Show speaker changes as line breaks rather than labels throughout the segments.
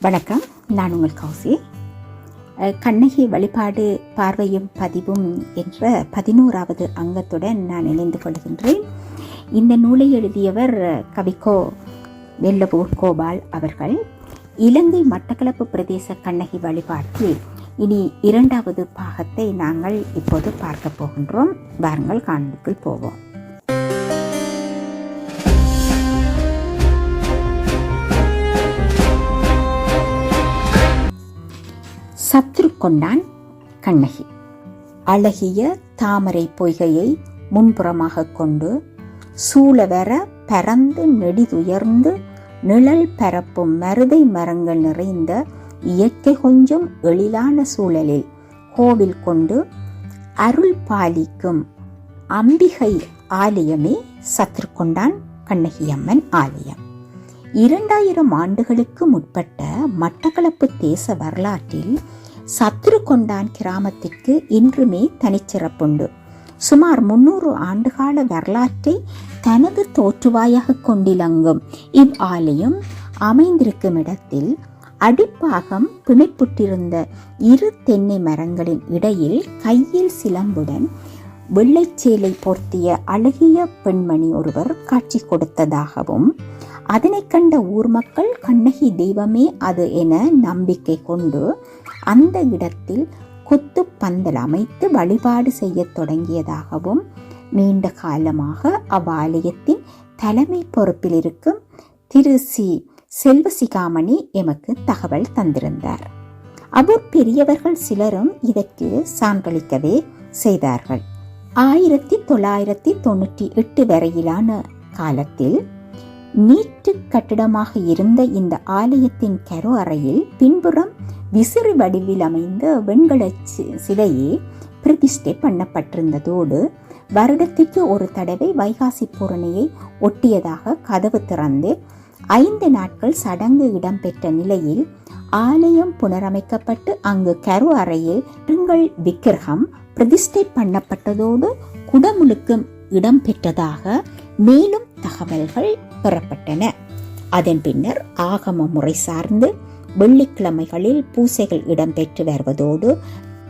வணக்கம். நான் உங்கள் கௌசி. கண்ணகி வழிபாடு பார்வையும் பதிவும் என்ற பதினோராவது அங்கத்துடன் நான் இணைந்து கொள்கின்றேன். இந்த நூலை எழுதியவர் கவிக்கோ வெள்ளபூர் கோபால் அவர்கள். இலங்கை மட்டக்களப்பு பிரதேச கண்ணகி வழிபாட்டில் இனி இரண்டாவது பாகத்தை நாங்கள் இப்போது பார்க்க போகின்றோம். வாருங்கள் காண்புக்குள் போவோம். சத்ரு கொண்டான் கண்ணகி. அழகிய தாமரை பொய்கையை முன்புறமாக கொண்டு சூழவர பறந்து நெடிதுயர்ந்து நிழல் பரப்பும் மருதை மரங்கள் நிறைந்த இயற்கை கொஞ்சம் எழிலான சூழலில் கோவில் கொண்டு அருள் பாலிக்கும் அம்பிகை ஆலயமே சத்ருக்கொண்டான் கண்ணகியம்மன் ஆலயம். இரண்டாயிரம் ஆண்டுகளுக்கு முற்பட்ட மட்டக்களப்பு தேச வரலாற்றில் சத்ருகொண்டான் கிராமத்திற்கு இன்றுமே தனிச்சிறப்புண்டு. சுமார் முன்னூறு ஆண்டுகால வரலாற்றை தனது தோற்றுவாயாக கொண்டிலங்கும் இவ் ஆலயம் அமைந்திருக்கும் இடத்தில் அடிப்பாகம் பிணைப்புற்றிருந்த இரு தென்னை மரங்களின் இடையில் கையில் சிலம்புடன் வெள்ளைச்சேலை போர்த்திய அழகிய பெண்மணி ஒருவர் காட்சி கொடுத்ததாகவும் அதனை கண்ட ஊர் மக்கள் கண்ணகி தெய்வமே அது என நம்பிக்கை கொண்டு அந்த இடத்தில் கொத்து பந்தல் அமைத்து வழிபாடு செய்யத் தொடங்கியதாகவும் நீண்ட காலமாக அவ்வாலயத்தின் தலைமை பொறுப்பில் இருக்கும் திரு. சி. செல்வசிகாமணி எமக்கு தகவல் தந்திருந்தார். அவர் பெரியவர்கள் சிலரும் இதற்கு சான்றளிக்கவே செய்தார்கள். ஆயிரத்தி தொள்ளாயிரத்தி தொண்ணூற்றி எட்டு வரையிலான காலத்தில் நீட்டு கட்டிடமாக இருந்த இந்த ஆலயத்தின் கரு அறையில் பின்புறம் விசிறி வடிவில் அமைந்த வெண்கல சி- சிலையே பிரதிஷ்டை பண்ணப்பட்டிருந்ததோடு வருடத்திற்கு ஒரு தடவை வைகாசி பூரணியை ஒட்டியதாக கதவு திறந்து ஐந்து நாட்கள் சடங்கு இடம்பெற்ற நிலையில் ஆலயம் புனரமைக்கப்பட்டு அங்கு கரு அறையில் பெருங்கல் விக்கிரகம் பிரதிஷ்டை பண்ணப்பட்டதோடு குடமுழுக்கும் இடம்பெற்றதாக மேலும் தகவல்கள் பெறப்பட்டன. அதன் பின்னர் ஆகம முறை சார்ந்து வெள்ளிக்கிழமைகளில் பூசைகள் இடம்பெற்று வருவதோடு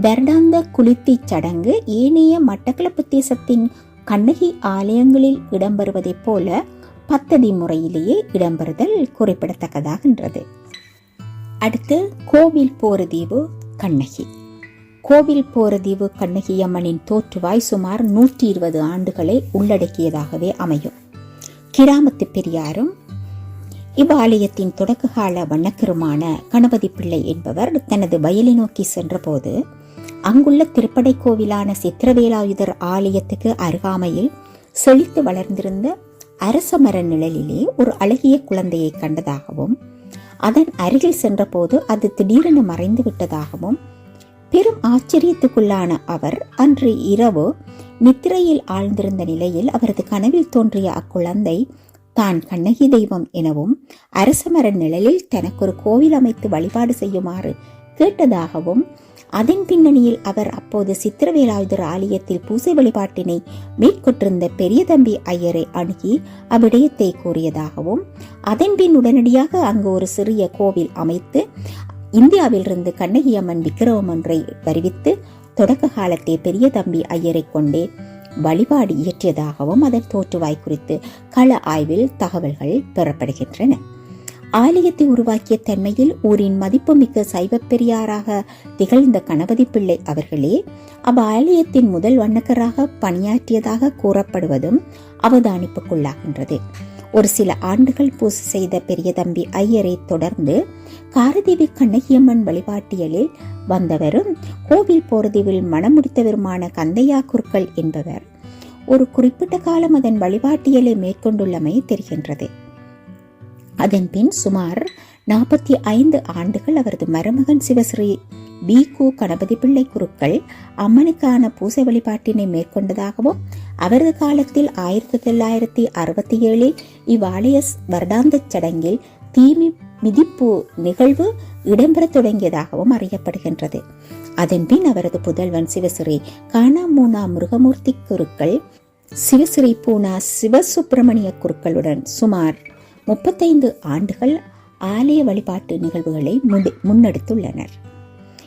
வருடாந்த குளித்தி சடங்கு ஏனைய மட்டக்களப்பு தேசத்தின் கண்ணகி ஆலயங்களில் இடம்பெறுவதைப் போல பத்ததி முறையிலேயே இடம்பெறுதல் குறிப்பிடத்தக்கதாகின்றது. அடுத்து கோவில் போரதீவு கண்ணகி. கோவில் போரதீவு கண்ணகி அம்மனின் தோற்றுவாய் சுமார் நூற்றி இருபது ஆண்டுகளை உள்ளடக்கியதாகவே அமையும். கிராமத்து பெரியாரும் இவ்வாலயத்தின் தொடக்ககால வண்ணக்கருமான கணபதி பிள்ளை என்பவர் தனது வயலை நோக்கி சென்றபோது அங்குள்ள திருப்படை கோவிலான சித்திரவேலாயுதர் ஆலயத்துக்கு அருகாமையில் செழித்து வளர்ந்திருந்த அரச மர நிழலிலே ஒரு அழகிய குழந்தையை கண்டதாகவும் அதன் அருகில் சென்றபோது அது திடீரென மறைந்து விட்டதாகவும் பெரும் ஆச்சரியத்துக்குள்ளான அவர் அன்று இரவு நித்திரையில் ஆழ்ந்திருந்த நிலையில் அவரது கனவில் தோன்றிய அக்குழந்தை தான் கண்ணகி தெய்வம் எனவும் அரசமர நிழலில் தனக்கொரு கோவில் அமைத்து வழிபாடு செய்யுமாறு கேட்டதாகவும் அதன் பின்னணியில் அவர் அப்போது சித்திரவேலாயுதர் ஆலயத்தில் பூசை வழிபாட்டினை மேற்கொண்டிருந்த பெரிய தம்பி ஐயரை அணுகி அவ்விடயத்தை கூறியதாகவும் அதன் பின் உடனடியாக அங்கு ஒரு சிறிய கோவில் அமைத்து இந்தியாவிலிருந்து கண்ணகி அம்மன் விக்கிரகம் ஒன்றை வருவித்து தொடக்க காலத்தே பெரிய தம்பி ஐயரை கொண்டே வழிபாடு இயற்றியதாகவும் அதன் தோற்றுவாய் குறித்து கள ஆய்வில் தகவல்கள் பெறப்படுகின்றன. ஆலயத்தை உருவாக்கிய தன்மையில் ஊரின் மதிப்புமிக்க சைவ பெரியாராக திகழ்ந்த கணபதி பிள்ளை அவர்களே அவ்வாலயத்தின் முதல் வண்ணக்கராக பணியாற்றியதாக கூறப்படுவதும் அவதானிப்புக்குள்ளாகின்றது. ஒரு சில ஆண்டுகள் பூசை செய்த பெரிய தம்பி ஐயரை தொடர்ந்து காரதேவி கண்ணகியம்மன் வழிபாட்டியலில் வந்தவரும் கோவில் போரதீவில் மணமுடித்தவருமான கந்தையா குருக்கள் என்பவர். ஒரு குறிப்பிட்ட காலம் அதன் வழிபாட்டியலை மேற்கொண்டுள்ளமை தெரிகின்றது. அதன் பின் சுமார் நாற்பத்தி ஐந்து ஆண்டுகள் அவரது மருமகன் சிவஸ்ரீ பி. கு. கணபதி பிள்ளை குருக்கள் அம்மனுக்கான பூசை வழிபாட்டினை மேற்கொண்டதாகவும் அவரது காலத்தில் ஆயிரத்தி தொள்ளாயிரத்தி அறுபத்தி ஏழில் இவ்வாலய வருடாந்த சடங்கில் தீமி மிதிப்பு நிகழ்வு இடம்பெறத் தொடங்கியதாகவும் அறியப்படுகின்றது. அதன்பின் அவரது புதல்வன் சிவஸ்ரீ கானாமூனா முருகமூர்த்தி குருக்கள் சிவஸ்ரீ பூனா சிவசுப்பிரமணிய குருக்களுடன் சுமார் முப்பத்தைந்து ஆண்டுகள் ஆலய வழிபாட்டு நிகழ்வுகளை முன்னெடுத்துள்ளனர்.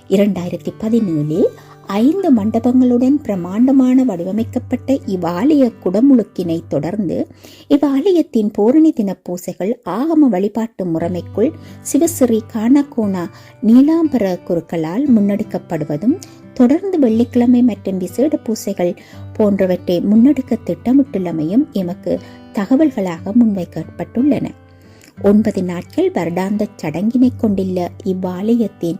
இரண்டாயிரத்தி பதினேழில் ஐந்து மண்டபங்களுடன் பிரமாண்டமான வடிவமைக்கப்பட்ட இவ்வாலய குடமுழுக்கினை தொடர்ந்து இவ்வாலயத்தின் பூரணி தின பூசைகள் ஆகம வழிபாட்டு முறைமைக்குள் சிவஸ்ரீ காணகோணா நீலாம்பர குருக்களால் முன்னெடுக்கப்படுவதும் தொடர்ந்து வெள்ளிக்கிழமை மற்றும் விசேட பூசைகள் போன்றவற்றை முன்னெடுக்க திட்டமிட்டுள்ளமையும் எமக்கு தகவல்களாக முன்வைக்கப்பட்டுள்ளன. ஒன்பது நாட்கள் வருடாந்த சடங்கினை கொண்டுள்ள இவ்வாலயத்தின்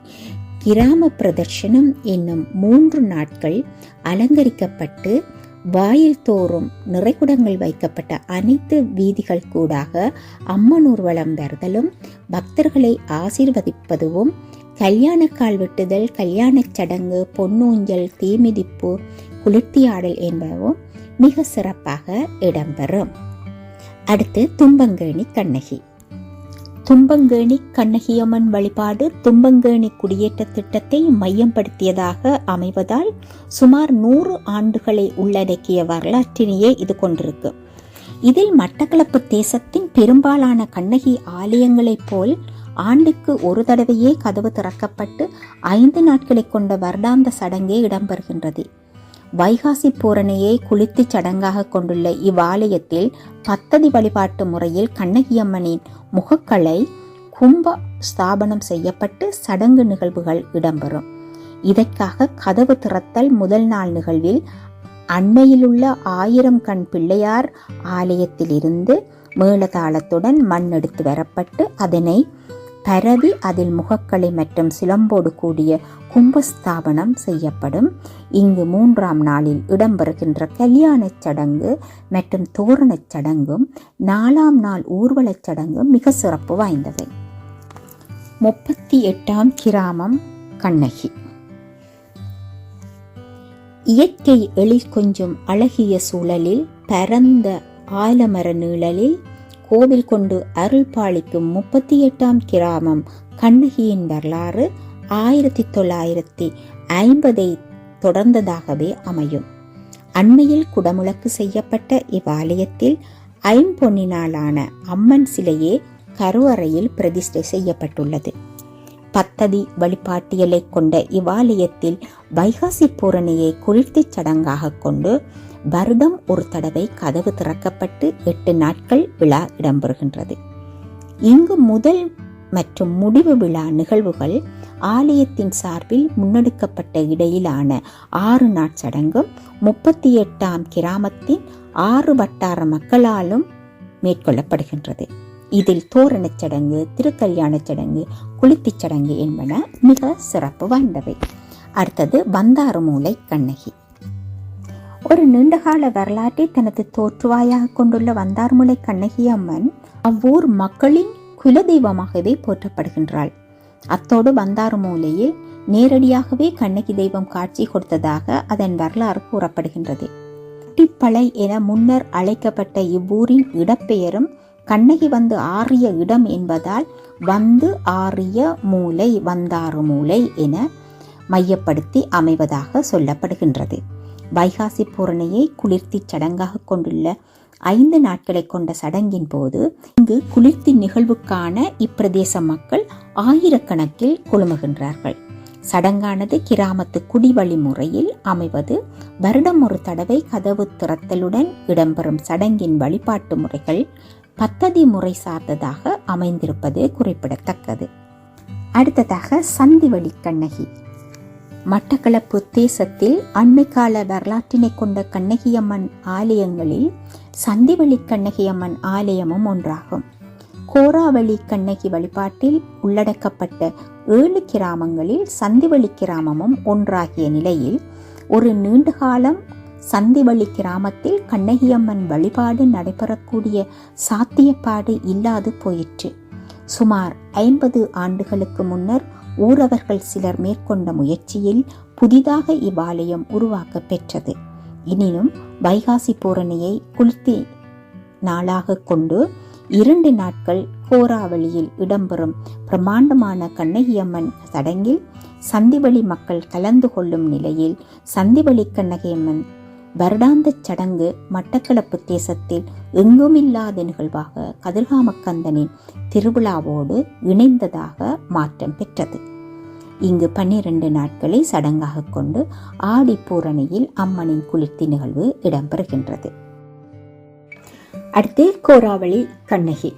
கிராம பிரதர்ஷனம் என்னும் மூன்று நாட்கள் அலங்கரிக்கப்பட்டு வாயில் தோறும் நிறைகுடங்கள் வைக்கப்பட்ட அனைத்து வீதிகள் கூடாக அம்மன் ஊர்வலம் வருதலும் பக்தர்களை ஆசிர்வதிப்பதுவும் கல்யாண கால் வெட்டுதல் கல்யாணச் சடங்கு பொன்னூஞ்சல் தீமிதிப்பு குளிர்த்தியாடல் என்பவும் மிக சிறப்பாக இடம்பெறும். அடுத்து தும்பங்கேணி கண்ணகி. தும்பங்கேணி கண்ணகியம்மன் வழிபாடு தும்பங்கேணி குடியேற்ற திட்டத்தை மையப்படுத்தியதாக அமைவதால் சுமார் நூறு ஆண்டுகளை உள்ளடக்கிய வரலாற்றினையே இது கொண்டிருக்கு. இதில் மட்டக்களப்பு தேசத்தின் பெரும்பாலான கண்ணகி ஆலயங்களைப் போல் ஆண்டுக்கு ஒரு தடவையே கதவு திறக்கப்பட்டு ஐந்து நாட்களை கொண்ட வருடாந்த சடங்கே இடம்பெறுகின்றது. வைகாசி பூரணையை குளித்து சடங்காக கொண்டுள்ள இவ்வாலயத்தில் பத்ததி வழிபாட்டு முறையில் கண்ணகியம்மனின் முகக்கலை கும்ப ஸ்தாபனம் செய்யப்பட்டு சடங்கு நிகழ்வுகள் இடம்பெறும். இதற்காக கதவு திறத்தல் முதல் நாள் நிகழ்வில் அண்மையிலுள்ள ஆயிரம் கண் பிள்ளையார் ஆலயத்திலிருந்து மேளதாளத்துடன் மண் எடுத்து வரப்பட்டு அதனை பரவி அதில் முகக்களை மற்றும் சிலம்போடு கூடிய கும்பஸ்தாபனம் செய்யப்படும். இங்கு மூன்றாம் நாளில் இடம்பெறுகின்ற கல்யாணச் சடங்கு மற்றும் தோரணச் சடங்கும் நாலாம் நாள் ஊர்வலச் சடங்கும் மிக சிறப்பு வாய்ந்தவை. முப்பத்தி எட்டாம் கிராமம் கண்ணகி. இயற்கை எழில் கொஞ்சம் அழகிய சூழலில் பரந்த ஆலமர நீழலில் கோவில் கொண்டு அருள் பாலிக்கும் முப்பத்தி எட்டாம் கிராமம் கண்ணகியின் வரலாறு ஆயிரத்தி தொள்ளாயிரத்தி ஐம்பதை தொடர்ந்ததாகவே அமையும். அண்மையில் குடமுழக்கு செய்யப்பட்ட இவ்வாலயத்தில் ஐம்பொன்னினாலான அம்மன் சிலையே கருவறையில் பிரதிஷ்டை செய்யப்பட்டுள்ளது. பத்ததி வழிபாட்டியலை கொண்ட இவ்வாலயத்தில் வைகாசி பூரணியை குளிர்த்திச் சடங்காக கொண்டு வருடம் ஒரு தடவை கதவு திறக்கப்பட்டு எட்டு நாட்கள் விழா இடம்பெறுகின்றது. இங்கு முதல் மற்றும் முடிவு விழா நிகழ்வுகள் ஆலயத்தின் சார்பில் முன்னெடுக்கப்பட்ட இடையிலான ஆறு நாட் சடங்கும் முப்பத்தி எட்டாம் கிராமத்தின் ஆறு வட்டார மக்களாலும் மேற்கொள்ளப்படுகின்றது. இதில் தோரணச் சடங்கு திருக்கல்யாணச் சடங்கு குளித்திச் சடங்கு என்பன மிக சிறப்பு வாய்ந்தவை. அடுத்தது பந்தாரமூலை கண்ணகி. ஒரு நீண்டகால வரலாற்றை தனது தோற்றுவாயாக கொண்டுள்ள வந்தார்முலை கண்ணகி அம்மன் அவ்வூர் மக்களின் குலதெய்வமாகவே போற்றப்படுகின்றாள். அத்தோடு வந்தாறுமூலையில் நேரடியாகவே கண்ணகி தெய்வம் காட்சி கொடுத்ததாக அதன் வரலாறு கூறப்படுகின்றது. டிப்பளை என முன்னர் அழைக்கப்பட்ட இவ்வூரின் இடப்பெயரும் கண்ணகி வந்து ஆறிய இடம் என்பதால் வந்து ஆறிய மூலை வந்தாறு மூலை என மையப்படுத்தி அமைவதாக சொல்லப்படுகின்றது. வைகாசி பூரணையை குளிர்த்தி சடங்காக கொண்டுள்ள ஐந்து நாட்களை கொண்ட சடங்கின் போது இங்கு குளிர்த்தி நிகழ்வுக்கான இப்பிரதேச மக்கள் ஆயிரக்கணக்கில் குழுமுகின்றார்கள். சடங்கானது கிராமத்து குடிவழி முறையில் அமைவது வருடம் ஒரு தடவை கதவு திறத்தலுடன் இடம்பெறும் சடங்கின் வழிபாட்டு முறைகள் பத்ததி முறை சார்ந்ததாக அமைந்திருப்பது குறிப்பிடத்தக்கது. அடுத்ததாக சந்திவழி கண்ணகி. மட்டக்களப்பு தேசத்தில் அண்மைக்கால வரலாற்றினை கொண்ட கண்ணகியம்மன் ஆலயங்களில் சந்திவழி கண்ணகியம்மன் ஆலயமும் ஒன்றாகும். கோராவளி கண்ணகி வழிபாட்டில் உள்ளடக்கப்பட்ட ஏழு கிராமங்களில் சந்திவழி கிராமமும் ஒன்றாகிய நிலையில் ஒரு நீண்டகாலம் சந்திவழி கிராமத்தில் கண்ணகியம்மன் வழிபாடு நடைபெறக்கூடிய சாத்தியப்பாடு இல்லாது போயிற்று. சுமார் ஐம்பது ஆண்டுகளுக்கு முன்னர் ஊரவர்கள் சிலர் மேற்கொண்ட முயற்சியில் புதிதாக இவ்வாலயம் உருவாக்க பெற்றது. எனினும் வைகாசி பூரணியை குளிர்த்தி நாளாக கொண்டு இரண்டு நாட்கள் கோராவளியில் இடம்பெறும் பிரமாண்டமான கண்ணகியம்மன் சடங்கில் சந்திவழி மக்கள் கலந்து கொள்ளும் நிலையில் சந்திவழி கண்ணகியம்மன் வருடாந்த சடங்கு மட்டக்களப்பு தேசத்தில் எங்குமில்லாத நிகழ்வாக கதிர்காமக்கந்தனின் திருவிழாவோடு இணைந்ததாக மாற்றம் பெற்றது. இங்கு பன்னிரண்டு நாட்களை சடங்காக கொண்டு ஆடிப்பூரணியில் அம்மனின் குளிர்த்தி நிகழ்வு இடம்பெறுகின்றது. அடுத்து கோராவளி கண்ணகி.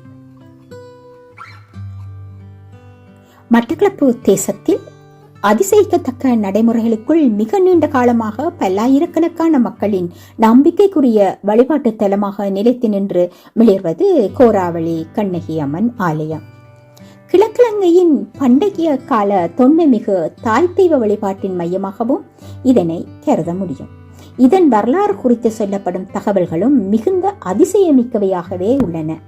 மட்டக்களப்பு தேசத்தில் அதிசயிக்கத்தக்க நடைமுறைகளுக்குள் மிக நீண்ட காலமாக பல்லாயிரக்கணக்கான மக்களின் நம்பிக்கைக்குரிய வழிபாட்டு தலமாக நிலைத்து நின்று மிளர்வது கோராவளி கண்ணகி அம்மன் ஆலயம். கிழக்கிழங்கையின் பண்டைய கால தொன்மைமிகு தாய் தெய்வ வழிபாட்டின் மையமாகவும் இதனை கருத முடியும். இதன் வரலாறு குறித்து சொல்லப்படும் தகவல்களும் மிகுந்த அதிசயமிக்கவையாகவே உள்ளன.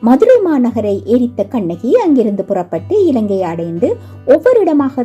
மதுரை மாநகரை எரித்த கண்ணகி அங்கிருந்து புறப்பட்டு இலங்கை அடைந்து ஒவ்வொரு இடமாக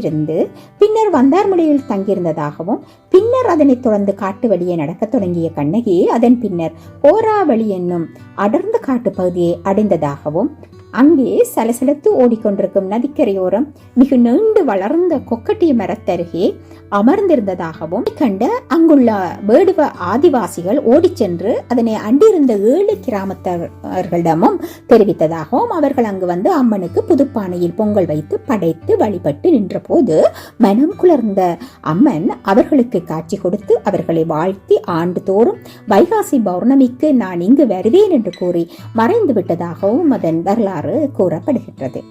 காத்திருந்து பின்னர் வந்தார்மலையில் தங்கியிருந்ததாகவும் பின்னர் அதனைத் தொடர்ந்து காட்டு வழியே நடக்கத் தொடங்கிய கண்ணகி அதன் பின்னர் ஓராவளி என்னும் அடர்ந்த காட்டு பகுதியை அடைந்ததாகவும் அங்கே சலசலத்து ஓடிக்கொண்டிருக்கும் நதிக்கரையோரம் மிக நீண்டு வளர்ந்த கொக்கட்டிய மரத்தருகே அமர்ந்திருந்ததாகவும் கண்ட அங்குள்ள வேடுவ ஆதிவாசிகள் ஓடிச் சென்று அதனை அண்டிருந்த ஏழு கிராமத்தவர்களிடமும் தெரிவித்ததாகவும் அவர்கள் அங்கு வந்து அம்மனுக்கு புதுப்பானையில் பொங்கல் வைத்து படைத்து வழிபட்டு போது மனம் குளர்ந்த அம்மன் அவர்களுக்கு காட்சி கொடுத்து அவர்களை வாழ்த்தி ஆண்டுதோறும் வைகாசி பௌர்ணமிக்கு நான் இங்கு வருவேன் என்று கூறி மறைந்து விட்டதாகவும் அதன் வரலாறு கூறப்படுகின்றது.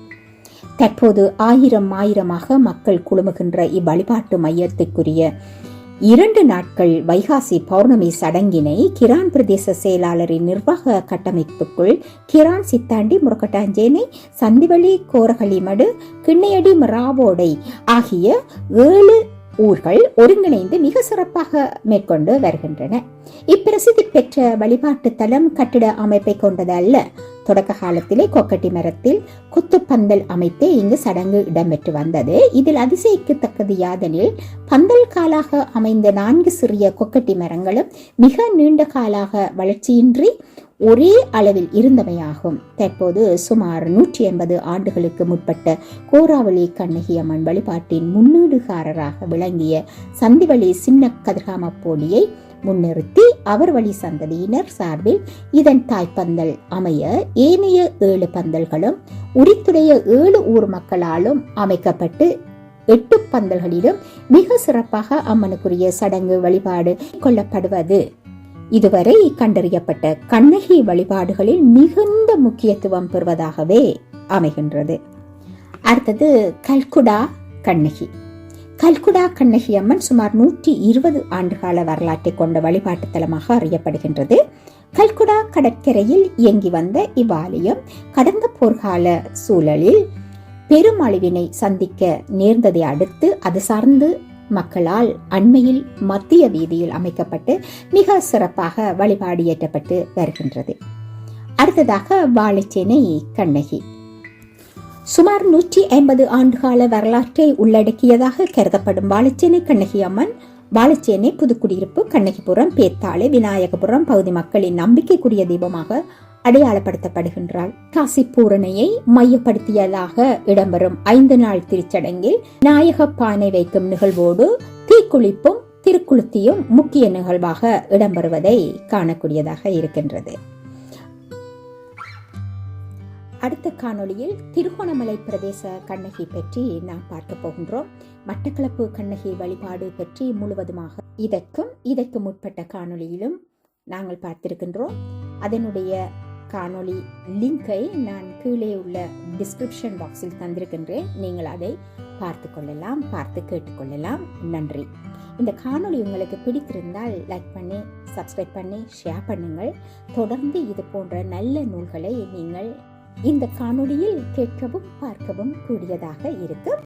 தற்போது ஆயிரம் ஆயிரமாக மக்கள் குழுமுகின்ற இவ்வழிபாட்டு மையத்துக்குரிய இரண்டு நாட்கள் வைகாசி பௌர்ணமி சடங்கினை கிரான் பிரதேச செயலாளரின் நிர்வாக கட்டமைப்புக்குள் கிரான் சித்தாண்டி முரக்கட்டாஞ்சேனை சந்திவழி கோரகளிமடு கிண்ணையடி மிராவோடை ஆகிய ஏழு ஊர்கள் ஒருங்கிணைந்து மிக சிறப்பாக மேற்கொண்டு வருகின்றன. இப்பிரசித்தி பெற்ற வழிபாட்டு தலம் கட்டிட அமைப்பை கொண்டது அல்ல தொடக்க காலத்திலே கொக்கட்டி மரத்தில் குத்துப்பந்தல் அமைத்தே இங்கு சடங்கு இடம்பெற்று வந்தது. இதில் அதிசயிக்கத்தக்கது யாதெனில் பந்தல் காலாக அமைந்த நான்கு சிறிய கொக்கட்டி மரங்களும் மிக நீண்ட காலாக வளர்ச்சியின்றி ஒரே அளவில் இருந்தமையாகும் தற்போது சுமார் நூற்றி எண்பது ஆண்டுகளுக்கு முற்பட்ட கோராவளி கண்ணகி அம்மன் வழிபாட்டின் முன்னீடுகாரராக விளங்கிய சந்திவழி சின்ன கதிர்காம போலியை முன்னிறுத்தி அவர் வழி சந்ததியினர் சார்பில் இதன் தாய்ப்பந்தல் அமைய ஏனைய ஏழு பந்தல்களும் உரித்துடைய ஏழு ஊர் மக்களாலும் அமைக்கப்பட்டு எட்டு பந்தல்களிலும் மிக சிறப்பாக அம்மனுக்குரிய சடங்கு வழிபாடு கொள்ளப்படுவது. இதுவரை கண்டறியப்பட்ட கண்ணகி வழிபாடுகளில் மிகுந்த முக்கியத்துவம் பெறுவதாகவே அமைகின்றது. அடுத்தது கல்குடா கண்ணகி. கல்குடா கண்ணகி அம்மன் சுமார் நூற்றி இருபது ஆண்டுகால வரலாற்றை கொண்ட வழிபாட்டு தலமாக அறியப்படுகின்றது. கல்குடா கடற்கரையில் இயங்கி வந்த இவ்வாலயம் கடந்த போர்க்கால சூழலில் பெருமழிவினை சந்திக்க நேர்ந்ததை அடுத்து அது சார்ந்து மக்களால் அண்மையில் மத்திய வீதியில் அமைக்கப்பட்டு மிக சிறப்பாக வழிபாடு ஏற்றப்பட்டு வருகின்றது. அடுத்ததாக வாழைச்சேனை கண்ணகி. சுமார் நூற்றி ஐம்பது ஆண்டுகால வரலாற்றை உள்ளடக்கியதாக கருதப்படும் வாழைச்சேனை கண்ணகி அம்மன் வாழைச்சேனை புதுக்குடியிருப்பு கண்ணகிபுரம் பேத்தாளை விநாயகபுரம் பகுதி மக்களின் நம்பிக்கைக்குரிய தீபமாக அடையாளப்படுத்தப்படுகின்றாள். காசி பூரணையை மையப்படுத்தியதாக இடம்பெறும் ஐந்து நாள் திருச்சடங்கில் நாயக பானை வைக்கும் நிகழ்வோடு தீக்குளிப்பும் திருக்குளுத்தியும் முக்கிய நிகழ்வாக இடம்பெறுவதை காணக்கூடியதாக இருக்கின்றது. அடுத்த காணொளியில் திருகோணமலை பிரதேச கண்ணகி பற்றி நாம் பார்க்க போகின்றோம். மட்டக்களப்பு கண்ணகி வழிபாடு பற்றி முழுவதுமாக இதற்கும் இதற்கு முற்பட்ட காணொளியிலும் நாங்கள் பார்த்திருக்கின்றோம். அதனுடைய காணொளி லிங்கை நான் கீழே உள்ள டிஸ்கிரிப்ஷன் பாக்ஸில் தந்திருக்கின்றேன். நீங்கள் அதை பார்த்து கொள்ளலாம் பார்த்து கேட்டுக்கொள்ளலாம் நன்றி. இந்த காணொளி உங்களுக்கு பிடித்திருந்தால் லைக் பண்ணி சப்ஸ்கிரைப் பண்ணி ஷேர் பண்ணுங்கள். தொடர்ந்து இது போன்ற நல்ல நூல்களை நீங்கள் இந்த காணொளியில் கேட்கவும் பார்க்கவும் கூடியதாக இருக்கும்.